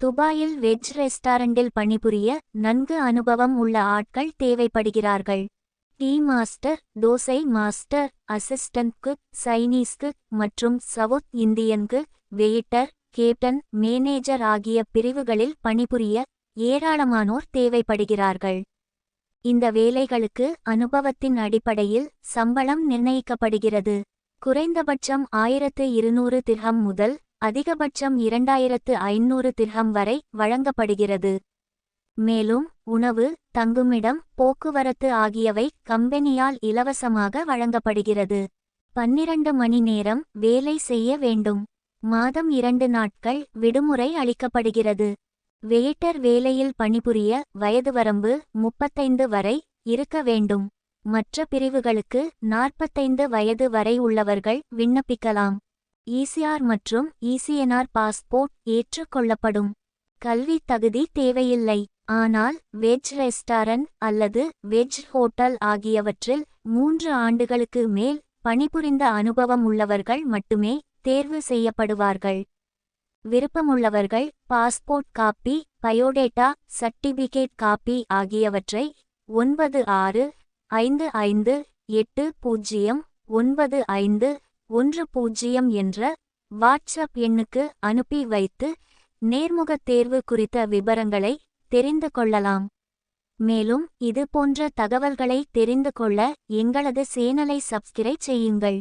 துபாயில் வெஜ் ரெஸ்டாரண்டில் பணிபுரிய நன்கு அனுபவம் உள்ள ஆட்கள் தேவைப்படுகிறார்கள். Tea master dosa master assistant cook Chinese cook மற்றும் south Indian cook waiter captain manager ஆகிய பிரிவுகளில் பணிபுரிய ஏராளமானோர் தேவைப்படுகிறார்கள். இந்த வேலைகளுக்கு அனுபவத்தின் அடிப்படையில் சம்பளம் நிர்ணயிக்கப்படுகிறது. குறைந்தபட்சம் ஆயிரத்து இருநூறு திர்ஹம் முதல் அதிகபட்சம் இரண்டாயிரத்து ஐநூறு திர்ஹம் வரை வழங்கப்படுகிறது. மேலும் உணவு தங்குமிடம் போக்குவரத்து ஆகியவை கம்பெனியால் இலவசமாக வழங்கப்படுகிறது. பன்னிரண்டு மணி நேரம் வேலை செய்ய வேண்டும். மாதம் இரண்டு நாட்கள் விடுமுறை அளிக்கப்படுகிறது. வெயிட்டர் வேலையில் பணிபுரிய வயது வரம்பு முப்பத்தைந்து வரை இருக்க வேண்டும். மற்ற பிரிவுகளுக்கு நாற்பத்தைந்து வயது வரை உள்ளவர்கள் விண்ணப்பிக்கலாம். ஈசிஆர் மற்றும் இசிஎன்ஆர் பாஸ்போர்ட் ஏற்றுக்கொள்ளப்படும். கல்வி தகுதி தேவையில்லை. ஆனால் வெஜ் ரெஸ்டாரண்ட் அல்லது வெஜ் ஹோட்டல் ஆகியவற்றில் மூன்று ஆண்டுகளுக்கு மேல் பணிபுரிந்த அனுபவம் உள்ளவர்கள் மட்டுமே தேர்வு செய்யப்படுவார்கள். விருப்பமுள்ளவர்கள் passport copy biodata certificate copy ஆகியவற்றை ஒன்பது ஆறு ஐந்து ஐந்து எட்டு பூஜ்ஜியம் ஒன்பது ஐந்து ஒன்று பூஜ்ஜியம் என்ற வாட்ஸ்அப் எண்ணுக்கு அனுப்பி வைத்து நேர்முகத் தேர்வு குறித்த விவரங்களை தெரிந்து கொள்ளலாம். மேலும் இது போன்ற தகவல்களை தெரிந்து கொள்ள எங்களது சேனலை சப்ஸ்கிரைப் செய்யுங்கள்.